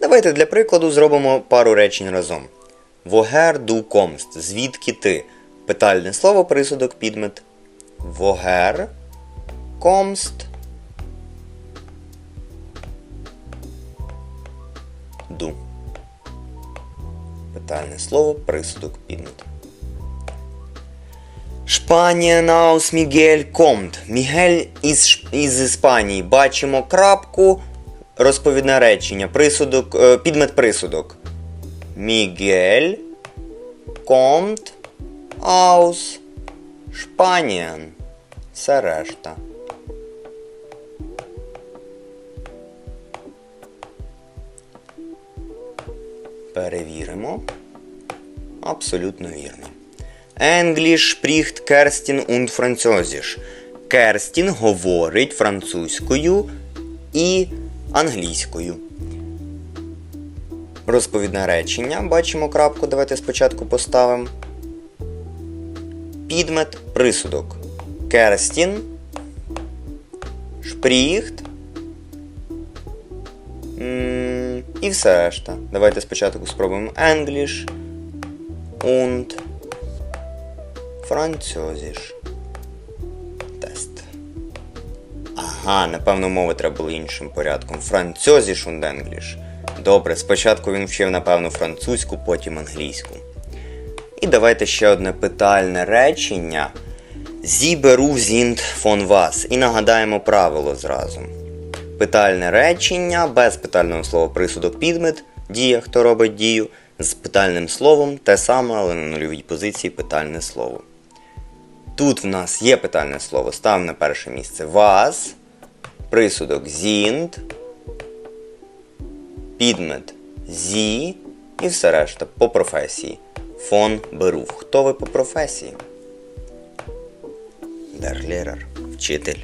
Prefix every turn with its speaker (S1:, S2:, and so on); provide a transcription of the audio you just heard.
S1: Давайте для прикладу зробимо пару речень разом. Вогер ду комст. Звідки ти? Питальне слово, присудок, підмет. Вогер комст. Ду. Питальне слово, присудок, підмет. Шпанія наус Мігель комт. Мігель із, із Іспанії. Бачимо крапку. Розповідне речення. Присудок, е, підмет присудок. Мігель комт аус Шпаніан. Все решта. Перевіримо. Абсолютно вірно. English spricht Kerstin und Französisch. Керстін говорить французькою і англійською. Розповідне речення. Бачимо крапку. Давайте спочатку поставимо. Підмет присудок. Керстін. Шпріхт. І все решта. Давайте спочатку спробуємо English und Französisch. Ага, напевно, мови треба було іншим порядком. Französisch und English. Добре, спочатку він вчив, напевно, французьку, потім англійську. І давайте ще одне питальне речення. Beru sind von was. І нагадаємо правило зразу. Питальне речення без питального слова присудок підмет, дія, хто робить дію, з питальним словом те саме, але на нульовій позиції питальне слово. Тут в нас є питальне слово, ставимо на перше місце вас, присудок зінд, підмет зі і все решта по професії. Фон берув. Хто ви по професії? Der Вчитель.